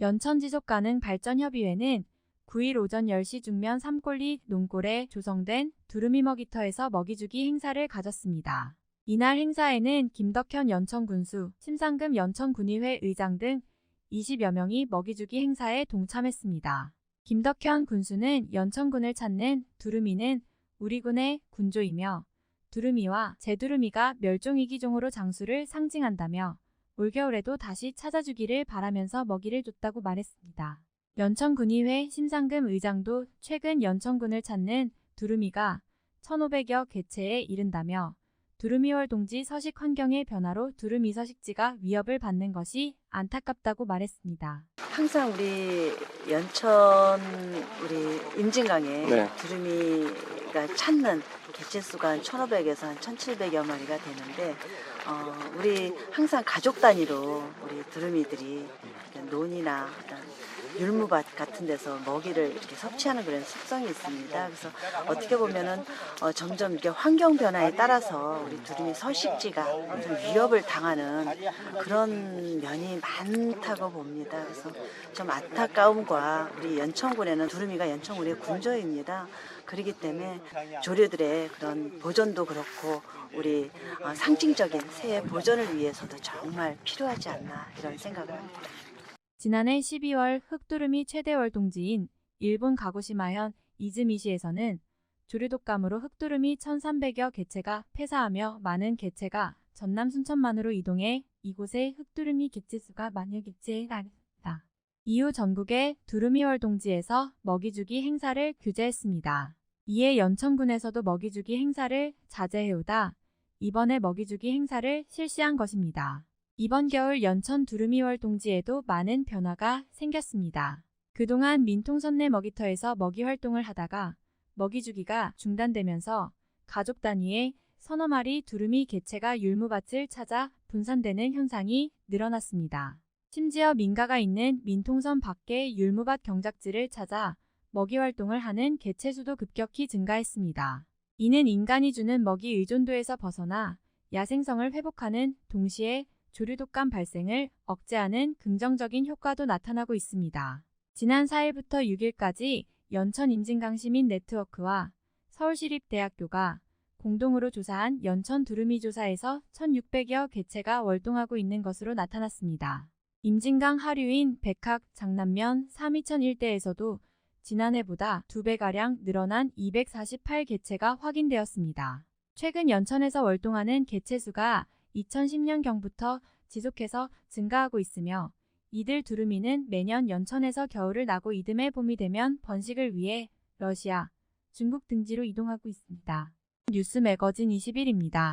연천 지속가능 발전협의회는 9일 오전 10시 중면 삼골리 농골에 조성된 두루미 먹이터에서 먹이주기 행사를 가졌습니다. 이날 행사에는 김덕현 연천군수, 심상금 연천군의회 의장 등 20여 명이 먹이주기 행사에 동참했습니다. 김덕현 군수는 연천군을 찾는 두루미는 우리 군의 군조이며 두루미와 제두루미가 멸종위기종으로 장수를 상징한다며 올겨울에도 다시 찾아주기를 바라면서 먹이를 줬다고 말했습니다. 연천군의회 심상금 의장도 최근 연천군을 찾는 두루미가 1,500여 개체에 이른다며 두루미월 동지 서식 환경의 변화로 두루미 서식지가 위협을 받는 것이 안타깝다고 말했습니다. 항상 우리 연천 우리 임진강에 네. 두루미가 찾는 개체 수가 한 1,500에서 한 1,700여 마리가 되는데 어, 우리 항상 가족 단위로 우리 두루미들이 논이나 어떤 율무밭 같은 데서 먹이를 이렇게 섭취하는 그런 습성이 있습니다. 그래서 어떻게 보면은 어, 점점 이렇게 환경 변화에 따라서 우리 두루미 서식지가 좀 위협을 당하는 그런 면이 많다고 봅니다. 그래서 좀 안타까움과 우리 연천군에는 두루미가 연천군의 군조입니다. 그렇기 때문에 조류들의 그런 보존도 그렇고 우리 어, 상징적인 새의 보존을 위해서도 정말 필요하지 않나 이런 생각을 합니다. 지난해 12월 흑두루미 최대 월동지인 일본 가고시마현 이즈미시에서는 조류독감으로 흑두루미 1,300여 개체가 폐사하며 많은 개체가 전남 순천만으로 이동해 이곳의 흑두루미 개체 수가 만여 개체에 달했습니다. 이후 전국의 두루미 월동지에서 먹이주기 행사를 규제했습니다. 이에 연천군에서도 먹이주기 행사를 자제해오다 이번에 먹이주기 행사를 실시한 것입니다. 이번 겨울 연천 두루미월 동지에도 많은 변화가 생겼습니다. 그동안 민통선내 먹이터에서 먹이 활동을 하다가 먹이 주기가 중단되면서 가족 단위의 서너 마리 두루미 개체가 율무밭을 찾아 분산되는 현상이 늘어났습니다. 심지어 민가가 있는 민통선 밖의 율무밭 경작지를 찾아 먹이 활동을 하는 개체 수도 급격히 증가했습니다. 이는 인간이 주는 먹이 의존도에서 벗어나 야생성을 회복하는 동시에 조류독감 발생을 억제하는 긍정적인 효과도 나타나고 있습니다. 지난 4일부터 6일까지 연천 임진강 시민 네트워크와 서울시립대학교가 공동으로 조사한 연천 두루미 조사에서 1,600여 개체가 월동하고 있는 것으로 나타났습니다. 임진강 하류인 백학, 장남면, 삼이천 일대에서도 지난해보다 2배가량 늘어난 248개체가 확인되었습니다. 최근 연천에서 월동하는 개체 수가 2010년경부터 지속해서 증가하고 있으며 이들 두루미는 매년 연천에서 겨울을 나고 이듬해 봄이 되면 번식을 위해 러시아, 중국 등지로 이동하고 있습니다. 뉴스 매거진 21입니다.